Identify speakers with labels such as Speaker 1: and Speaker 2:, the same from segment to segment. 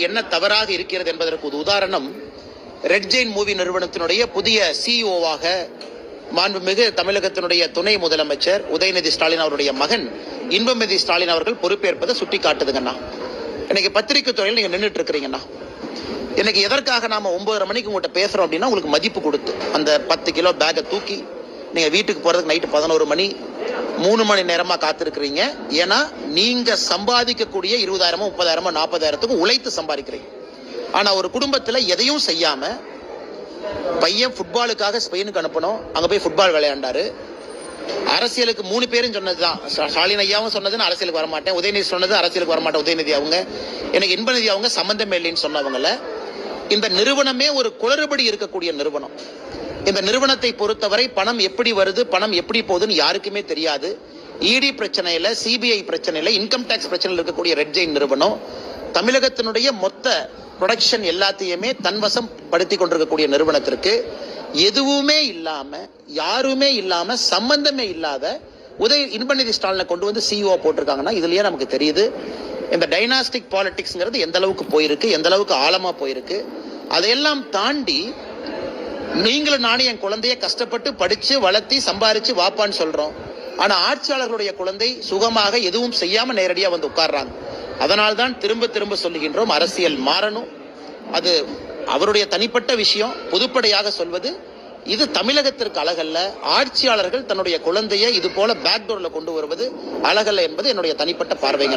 Speaker 1: என்ன தவறாக இருக்கிறது என்பதற்கு ஒரு உதாரணம் ரெட் ஜெயின் மூவி நிறுவனத்தினுடைய புதிய சிஇஓவாக மாண்புமிகு தமிழகத்தினுடைய துணை முதலமைச்சர் உதயநிதி ஸ்டாலின் அவருடைய மகன் இன்பமதி ஸ்டாலின் அவர்கள் பொறுப்பேற்பதை சுட்டி காட்டுதுங்கண்ணா இன்னைக்கு பத்திரிகை துறையில் நீங்க நின்றுட்டு இருக்கிறீங்கண்ணா இன்னைக்கு எதற்காக நாம ஒன்பதரை மணிக்கு உங்கள்கிட்ட பேசுறோம் அப்படின்னா உங்களுக்கு மதிப்பு கொடுத்து அந்த பத்து கிலோ பேக்கை தூக்கி நீங்க வீட்டுக்கு போறதுக்கு நைட்டு பதினோரு மணி மூணு மணி நேரமா காத்திருக்கிறீங்க. ஏன்னா நீங்க சம்பாதிக்கக்கூடிய இருபதாயிரமோ முப்பதாயிரமோ நாற்பதாயிரத்துக்கும் உழைத்து சம்பாதிக்கிறீங்க. ஆனா ஒரு குடும்பத்துல எதையும் செய்யாம பையன் ஃபுட்பாலுக்காக ஸ்பெயினுக்கு அனுப்பணும். அங்க போய் ஃபுட்பால் விளையாண்டாரு. அரசியலுக்கு மூணு பேரும் சொன்னதுதான். தான் ஸ்டாலின் ஐயாவும் சொன்னது அரசியலுக்கு வரமாட்டேன். உதயநிதி சொன்னது அரசியலுக்கு வரமாட்டேன். உதயநிதி அவங்க எனக்கு இன்பநிதி அவங்க சம்பந்தம் இல்லைன்னு சொன்னவங்கள இந்த நிறுவனமே ஒரு குளறுபடி இருக்கக்கூடிய நிறுவனம். இந்த நிறுவனத்தை பொறுத்தவரை பணம் எப்படி வருது பணம் எப்படி போகுதுன்னு யாருக்குமே தெரியாது. இடி பிரச்சனையில சிபிஐ பிரச்சனையில இன்கம் டேக்ஸ் பிரச்சனையில் இருக்கக்கூடிய ரெட் ஜெயின் நிறுவனம் தமிழகத்தினுடைய மொத்த ப்ரொடக்ஷன் எல்லாத்தையுமே தன்வசம் படுத்தி கொண்டிருக்கக்கூடிய நிறுவனத்திற்கு எதுவுமே இல்லாம யாருமே இல்லாம சம்பந்தமே இல்லாத உதய இன்பநிதி ஸ்டாலினை கொண்டு வந்து சிஇஓ போட்டிருக்காங்கன்னா இதுலயே நமக்கு தெரியுது. இந்த டைனாஸ்டிக் பாலிடிக்ஸ்ங்கிறது எந்த அளவுக்கு போயிருக்கு எந்த அளவுக்கு ஆழமா போயிருக்கு அதையெல்லாம் தாண்டி நீங்களும் நானும் என் குழந்தைய கஷ்டப்பட்டு படிச்சு வளர்த்தி சம்பாரிச்சு வாப்பான்னு சொல்றோம். ஆனா ஆட்சியாளர்களுடைய குழந்தை சுகமாக எதுவும் செய்யாம நேரடியா வந்து உட்கார்றாங்க. அதனால்தான் திரும்ப திரும்ப சொல்லுகின்றோம் அரசியல் மாறணும். அது அவருடைய தனிப்பட்ட விஷயம் பொதுப்படையாக சொல்வது இது தமிழகத்திற்கு அழகல்ல. ஆட்சியாளர்கள் தன்னுடைய குழந்தையை இது போல பேக்டோர்ல கொண்டு வருவது அழகல்ல என்பது என்னுடைய தனிப்பட்ட பார்வைங்க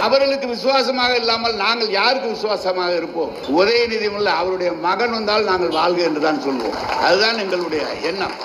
Speaker 2: அவர்களுக்கு விசுவாசமாக இல்லாமல் நாங்கள் யாருக்கு விசுவாசமாக இருப்போம்? உதயநிதி உள்ள அவருடைய மகன் வந்தால் நாங்கள் வாழ்க என்றுதான் சொல்வோம். அதுதான் எங்களுடைய எண்ணம்.